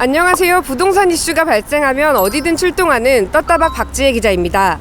안녕하세요. 부동산 이슈가 발생하면 어디든 출동하는 떴다박 박지혜 기자입니다.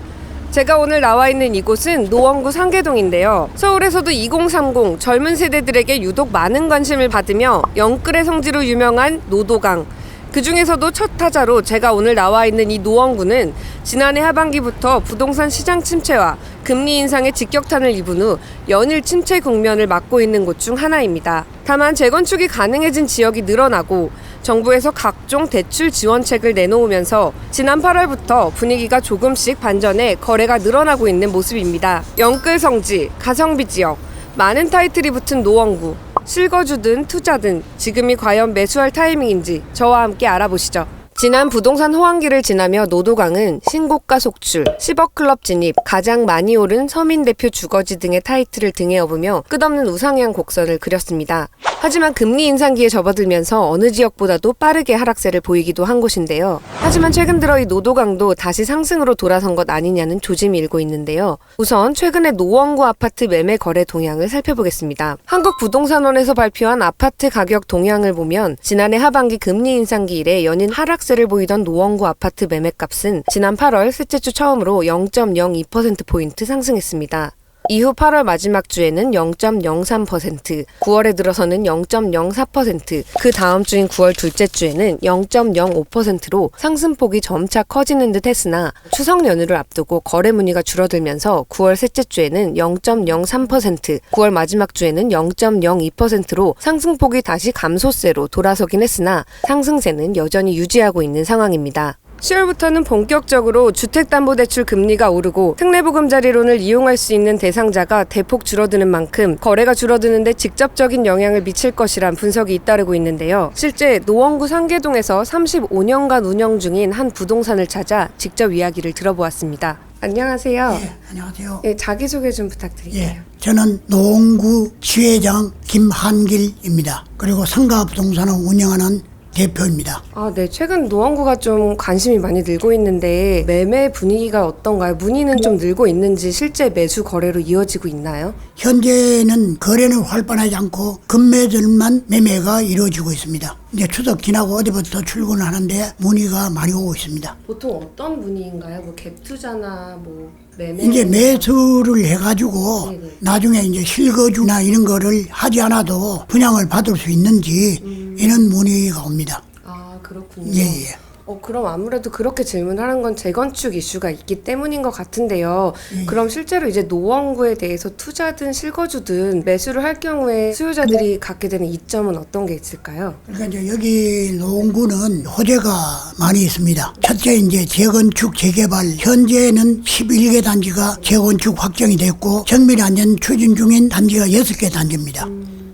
제가 오늘 나와 있는 이곳은 노원구 상계동인데요. 서울에서도 2030 젊은 세대들에게 유독 많은 관심을 받으며 영끌의 성지로 유명한 노도강. 그 중에서도 첫 타자로 제가 오늘 나와 있는 이 노원구는 지난해 하반기부터 부동산 시장 침체와 금리 인상의 직격탄을 입은 후 연일 침체 국면을 맞고 있는 곳 중 하나입니다. 다만 재건축이 가능해진 지역이 늘어나고 정부에서 각종 대출 지원책을 내놓으면서 지난 8월부터 분위기가 조금씩 반전해 거래가 늘어나고 있는 모습입니다. 영끌 성지, 가성비 지역, 많은 타이틀이 붙은 노원구, 실거주든 투자든 지금이 과연 매수할 타이밍인지 저와 함께 알아보시죠. 지난 부동산 호황기를 지나며 노도강은 신고가 속출, 10억 클럽 진입, 가장 많이 오른 서민 대표 주거지 등의 타이틀을 등에 업으며 끝없는 우상향 곡선을 그렸습니다. 하지만 금리 인상기에 접어들면서 어느 지역보다도 빠르게 하락세를 보이기도 한 곳인데요. 하지만 최근 들어 이 노도강도 다시 상승으로 돌아선 것 아니냐는 조짐이 일고 있는데요. 우선 최근에 노원구 아파트 매매 거래 동향을 살펴보겠습니다. 한국부동산원에서 발표한 아파트 가격 동향을 보면 지난해 하반기 금리 인상기 이래 연인 하락세를 보이던 노원구 아파트 매매값은 지난 8월 셋째 주 처음으로 0.02%포인트 상승했습니다. 이후 8월 마지막 주에는 0.03%, 9월에 들어서는 0.04%, 그 다음 주인 9월 둘째 주에는 0.05%로 상승폭이 점차 커지는 듯 했으나 추석 연휴를 앞두고 거래 문의가 줄어들면서 9월 셋째 주에는 0.03%, 9월 마지막 주에는 0.02%로 상승폭이 다시 감소세로 돌아서긴 했으나 상승세는 여전히 유지하고 있는 상황입니다. 10월부터는 본격적으로 주택담보대출 금리가 오르고 특례보금자리론을 이용할 수 있는 대상자가 대폭 줄어드는 만큼 거래가 줄어드는데 직접적인 영향을 미칠 것이란 분석이 잇따르고 있는데요. 실제 노원구 상계동에서 35년간 운영 중인 한 부동산을 찾아 직접 이야기를 들어보았습니다. 안녕하세요. 예, 안녕하세요. 예, 자기소개 좀 부탁드릴게요. 예, 저는 노원구 지회장 김한길입니다. 그리고 상가 부동산을 운영하는 대표입니다. 아, 네. 최근 노원구가 좀 관심이 많이 늘고 있는데 매매 분위기가 어떤가요? 문의는 좀 늘고 있는지 실제 매수 거래로 이어지고 있나요? 현재는 거래는 활발하지 않고 금매들만 매매가 이루어지고 있습니다. 이제 추석 지나고 어디부터 출근하는데 문의가 많이 오고 있습니다. 보통 어떤 문의인가요? 뭐 갭 투자나 뭐 매매 이제 매수를 해가지고 네네. 나중에 이제 실거주나 이런 거를 하지 않아도 분양을 받을 수 있는지 이런 문의가 옵니다. 아, 그렇군요. 예, 예. 어, 그럼 아무래도 그렇게 질문하는 건 재건축 이슈가 있기 때문인 것 같은데요. 그럼 실제로 이제 노원구에 대해서 투자든 실거주든 매수를 할 경우에 수요자들이 갖게 되는 이점은 어떤 게 있을까요? 그러니까 이제 여기 노원구는 호재가 많이 있습니다. 첫째 이제 재건축 재개발 현재는 11개 단지가 재건축 확정이 됐고 정밀 안전 추진 중인 단지가 6개 단지입니다.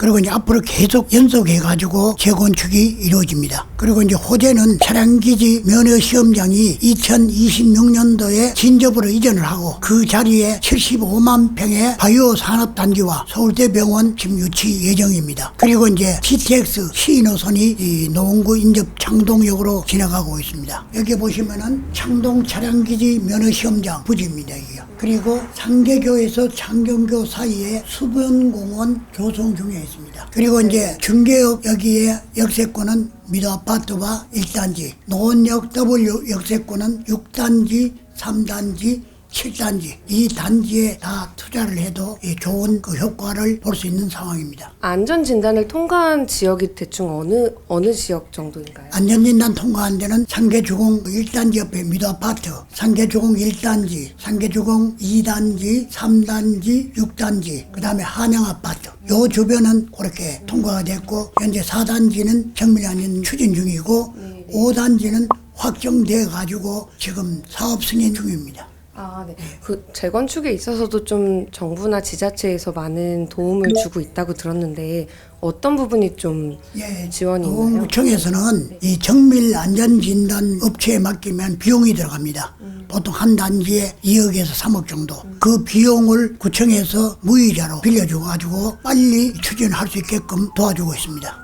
그리고 이제 앞으로 계속 연속해 가지고 재건축이 이루어집니다. 그리고 이제 호재는 차량기지 면허 시험장이 2026년도에 진접으로 이전을 하고 그 자리에 75만 평의 바이오 산업 단지와 서울대병원 지금 유치 예정입니다. 그리고 이제 GTX 시노선이 이 노원구 인접 창동역으로 지나가고 있습니다. 여기 보시면은 창동 차량기지 면허 시험장 부지입니다. 이게. 그리고 상계교에서 창경교 사이에 수변공원 조성 중에 있습니다. 그리고 이제 중계역 여기에 역세권은 미도 아파트와 1단지, 노원역 W 역세권은 6단지, 3단지, 7단지 이 단지에 다 투자를 해도 이 좋은 그 효과를 볼 수 있는 상황입니다. 안전 진단을 통과한 지역이 대충 어느 어느 지역 정도인가요? 안전 진단 통과한 데는 상계주공 1단지 옆에 미도 아파트, 상계주공 1단지, 상계주공 2단지, 3단지, 6단지, 그 다음에 한양 아파트. 요 주변은 그렇게 통과가 됐고, 현재 4단지는 정밀 안전 추진 중이고, 5단지는 확정돼 가지고 지금 사업 승인 중입니다. 아, 네. 그 재건축에 있어서도 좀 정부나 지자체에서 많은 도움을 주고 있다고 들었는데 어떤 부분이 좀 예, 지원이 있나요? 노원구청에서는 이 정밀 안전 진단 업체에 맡기면 비용이 들어갑니다. 보통 한 단지에 2억에서 3억 정도. 그 비용을 구청에서 무이자로 빌려줘 가지고 빨리 추진할 수 있게끔 도와주고 있습니다.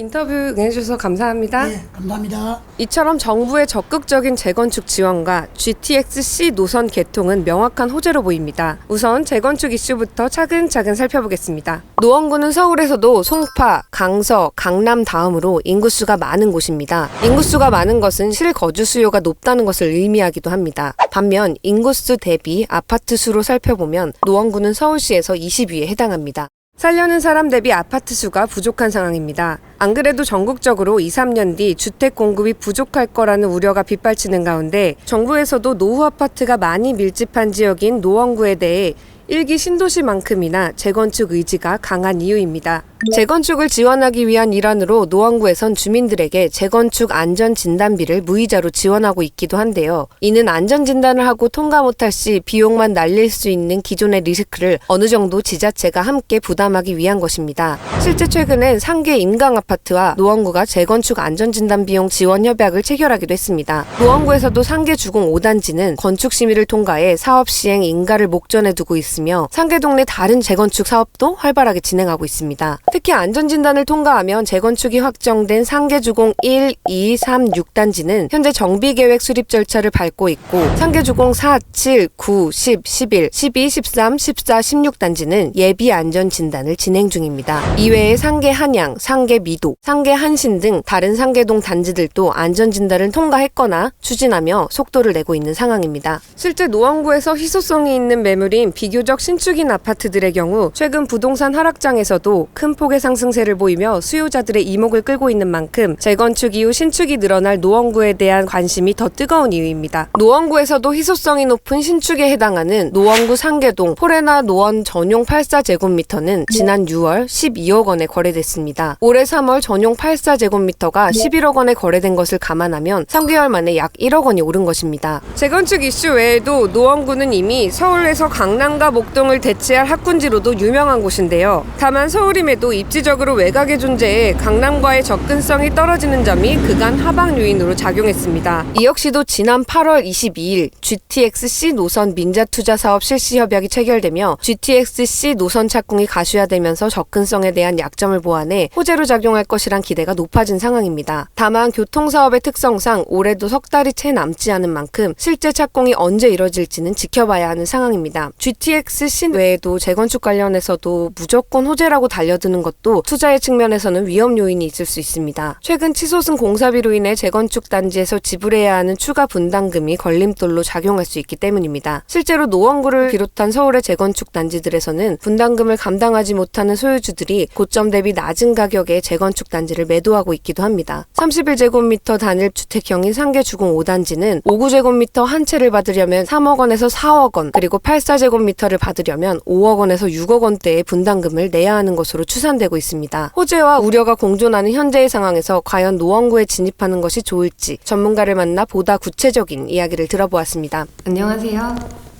인터뷰 응해주셔서 감사합니다. 네, 감사합니다. 이처럼 정부의 적극적인 재건축 지원과 GTX-C 노선 개통은 명확한 호재로 보입니다. 우선 재건축 이슈부터 차근차근 살펴보겠습니다. 노원구는 서울에서도 송파, 강서, 강남 다음으로 인구수가 많은 곳입니다. 인구수가 많은 것은 실거주 수요가 높다는 것을 의미하기도 합니다. 반면 인구수 대비 아파트 수로 살펴보면 노원구는 서울시에서 20위에 해당합니다. 살려는 사람 대비 아파트 수가 부족한 상황입니다. 안 그래도 전국적으로 2, 3년 뒤 주택 공급이 부족할 거라는 우려가 빗발치는 가운데 정부에서도 노후 아파트가 많이 밀집한 지역인 노원구에 대해 일기 신도시만큼이나 재건축 의지가 강한 이유입니다. 재건축을 지원하기 위한 일환으로 노원구에선 주민들에게 재건축 안전 진단비를 무이자로 지원하고 있기도 한데요. 이는 안전 진단을 하고 통과 못할 시 비용만 날릴 수 있는 기존의 리스크를 어느 정도 지자체가 함께 부담하기 위한 것입니다. 실제 최근엔 상계 인강 아파트와 노원구가 재건축 안전 진단 비용 지원 협약을 체결하기도 했습니다. 노원구에서도 상계 주공 5단지는 건축 심의를 통과해 사업 시행 인가를 목전에 두고 있으며 상계동 내 다른 재건축 사업도 활발하게 진행하고 있습니다. 특히 안전진단을 통과하면 재건축이 확정된 상계주공 1, 2, 3, 6단지는 현재 정비계획 수립 절차를 밟고 있고 상계주공 4, 7, 9, 10, 11, 12, 13, 14, 16단지는 예비 안전진단을 진행 중입니다. 이외에 상계 한양, 상계 미도, 상계 한신 등 다른 상계동 단지들도 안전진단을 통과했거나 추진하며 속도를 내고 있는 상황입니다. 실제 노원구에서 희소성이 있는 매물인 비교적 신축인 아파트들의 경우 최근 부동산 하락장에서도 큰 폭의 상승세를 보이며 수요자들의 이목을 끌고 있는 만큼 재건축 이후 신축이 늘어날 노원구에 대한 관심이 더 뜨거운 이유입니다. 노원구에서도 희소성이 높은 신축에 해당하는 노원구 상계동 포레나 노원 전용 84제곱미터는 지난 6월 12억 원에 거래됐습니다. 올해 3월 전용 84제곱미터가 11억 원에 거래된 것을 감안하면 3개월 만에 약 1억 원이 오른 것입니다. 재건축 이슈 외에도 노원구는 이미 서울에서 강남과 목동을 대체할 학군지로도 유명한 곳인데요. 다만 서울임에도 입지적으로 외곽에 존재해 강남과의 접근성이 떨어지는 점이 그간 하방 요인으로 작용했습니다. 이 역시도 지난 8월 22일 GTX-C 노선 민자 투자 사업 실시 협약이 체결되며 GTX-C 노선 착공이 가시화되면서 접근성에 대한 약점을 보완해 호재로 작용할 것이란 기대가 높아진 상황입니다. 다만 교통사업의 특성상 올해도 석 달이 채 남지 않은 만큼 실제 착공이 언제 이뤄질지는 지켜봐야 하는 상황입니다. GTX-C 외에도 재건축 관련해서도 무조건 호재라고 달려드는 것도 투자의 측면에서는 위험 요인이 있을 수 있습니다. 최근 치솟은 공사비로 인해 재건축 단지에서 지불해야 하는 추가 분담금이 걸림돌로 작용할 수 있기 때문입니다. 실제로 노원구를 비롯한 서울의 재건축 단지들에서는 분담금을 감당하지 못하는 소유주들이 고점 대비 낮은 가격에 재건축 단지를 매도하고 있기도 합니다. 31제곱미터 단일 주택형인 상계 주공 5단지는 5구제곱미터 한 채를 받으려면 3억 원에서 4억 원, 그리고 84제곱미터를 받으려면 5억 원에서 6억 원대의 분담금을 내야 하는 것으로 추산 되고 있습니다. 호재와 우려가 공존하는 현재의 상황에서 과연 노원구에 진입하는 것이 좋을지 전문가를 만나 보다 구체적인 이야기를 들어보았습니다. 안녕하세요.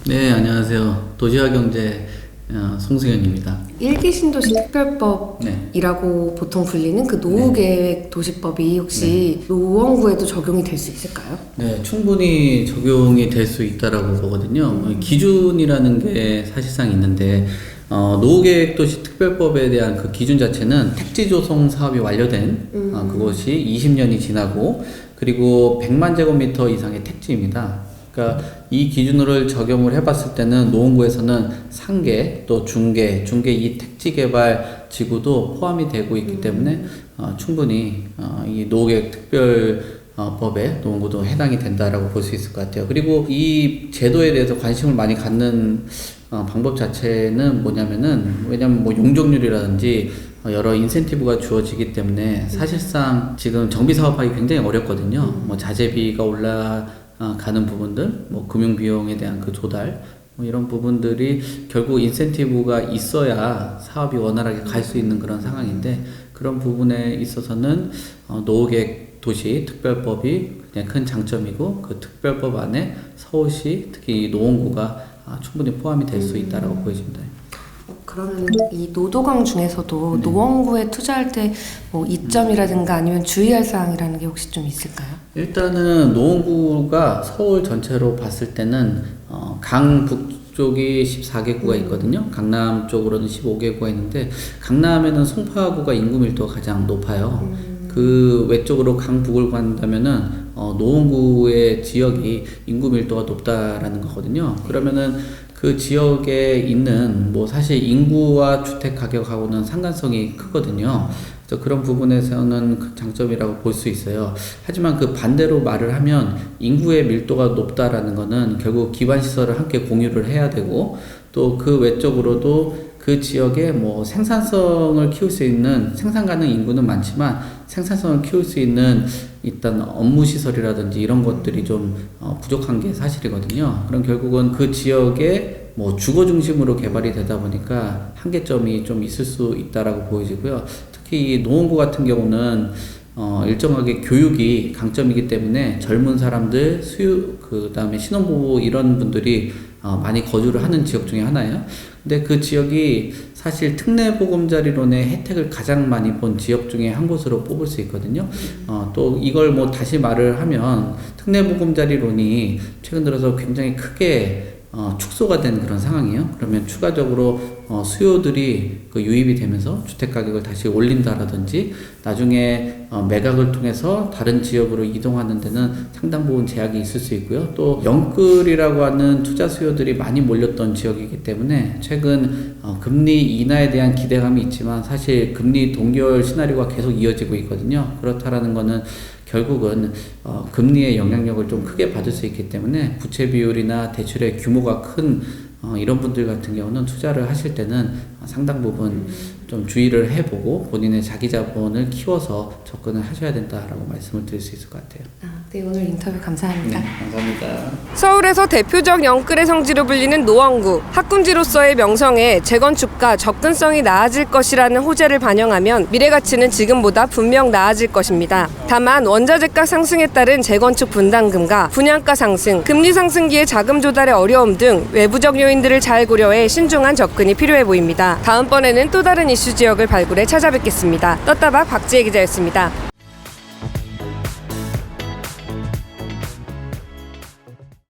네, 안녕하세요. 도시화 경제 어, 송승현입니다. 일기 신도시 특별법 네. 이라고 보통 불리는 그 노후 계획 도시법이 혹시 노원구에도 적용이 될 수 있을까요? 네, 충분히 적용이 될 수 있다라고 보거든요. 뭐 기준이라는 게 사실상 있는데 어, 노후계획도시 특별법에 대한 그 기준 자체는 택지 조성 사업이 완료된 어, 그것이 20년이 지나고 그리고 100만 제곱미터 이상의 택지입니다. 그러니까 이 기준으로 적용을 해봤을 때는 노원구에서는 상계 또 중계, 중계 이 택지 개발 지구도 포함이 되고 있기 때문에 어, 충분히 어, 이 노후계획 특별 어, 법에 노원구도 해당이 된다라고 볼 수 있을 것 같아요. 그리고 이 제도에 대해서 관심을 많이 갖는 어, 방법 자체는 뭐냐면은 왜냐면 뭐 용적률이라든지 어, 여러 인센티브가 주어지기 때문에 사실상 지금 정비 사업하기 굉장히 어렵거든요. 뭐 자재비가 올라가는 부분들, 뭐 금융 비용에 대한 그 조달 뭐 이런 부분들이 결국 인센티브가 있어야 사업이 원활하게 갈 수 있는 그런 상황인데 그런 부분에 있어서는 어, 노후계획 도시 특별법이 그냥 큰 장점이고 그 특별법 안에 서울시 특히 이 노원구가 아, 충분히 포함이 될 수 있다라고 보여집니다. 그러면 이 노도강 중에서도 노원구에 투자할 때 뭐 이점이라든가 아니면 주의할 사항이라는 게 혹시 좀 있을까요? 일단은 노원구가 서울 전체로 봤을 때는 어, 강북 북쪽이 14개구가 있거든요. 강남 쪽으로는 15개구가 있는데 강남에는 송파구가 인구 밀도가 가장 높아요. 그 외쪽으로 강북을 간다면은 어, 노원구의 지역이 인구 밀도가 높다라는 거거든요. 그러면은 그 지역에 있는 뭐 사실 인구와 주택 가격하고는 상관성이 크거든요. 그래서 그런 부분에서는 그 장점이라고 볼 수 있어요. 하지만 그 반대로 말을 하면 인구의 밀도가 높다라는 거는 결국 기반 시설을 함께 공유를 해야 되고 또 그 외적으로도 그 지역에 뭐 생산성을 키울 수 있는 생산 가능 인구는 많지만 생산성을 키울 수 있는 일단 업무 시설이라든지 이런 것들이 좀 어, 부족한 게 사실이거든요. 그럼 결국은 그 지역에 뭐 주거 중심으로 개발이 되다 보니까 한계점이 좀 있을 수 있다라고 보여지고요. 특히 이 노원구 같은 경우는 어, 일정하게 교육이 강점이기 때문에 젊은 사람들, 수유, 그 다음에 신혼부부 이런 분들이 어, 많이 거주를 하는 지역 중에 하나예요. 근데 그 지역이 사실 특례보금자리론의 혜택을 가장 많이 본 지역 중에 한 곳으로 뽑을 수 있거든요. 어, 또 이걸 뭐 다시 말을 하면 특례보금자리론이 최근 들어서 굉장히 크게 어, 축소가 된 그런 상황이에요. 그러면 추가적으로 어, 수요들이 그 유입이 되면서 주택 가격을 다시 올린다라든지 나중에 어, 매각을 통해서 다른 지역으로 이동하는 데는 상당 부분 제약이 있을 수 있고요. 또 영끌이라고 하는 투자 수요들이 많이 몰렸던 지역이기 때문에 최근 어, 금리 인하에 대한 기대감이 있지만 사실 금리 동결 시나리오가 계속 이어지고 있거든요. 그렇다라는 거는 결국은 어, 금리의 영향력을 좀 크게 받을 수 있기 때문에 부채 비율이나 대출의 규모가 큰 어, 이런 분들 같은 경우는 투자를 하실 때는 상당 부분 좀 주의를 해보고 본인의 자기 자본을 키워서 접근을 하셔야 된다라고 말씀을 드릴 수 있을 것 같아요. 아, 네, 오늘 인터뷰 감사합니다. 감사합니다. 서울에서 대표적 영끌의 성지로 불리는 노원구 학군지로서의 명성에 재건축과 접근성이 나아질 것이라는 호재를 반영하면 미래 가치는 지금보다 분명 나아질 것입니다. 다만 원자재가 상승에 따른 재건축 분담금과 분양가 상승, 금리 상승기의 자금 조달의 어려움 등 외부적 요인들을 잘 고려해 신중한 접근이 필요해 보입니다. 다음번에는 또 다른 이슈 지역을 발굴해 찾아뵙겠습니다. 떴다박 박지혜 기자였습니다.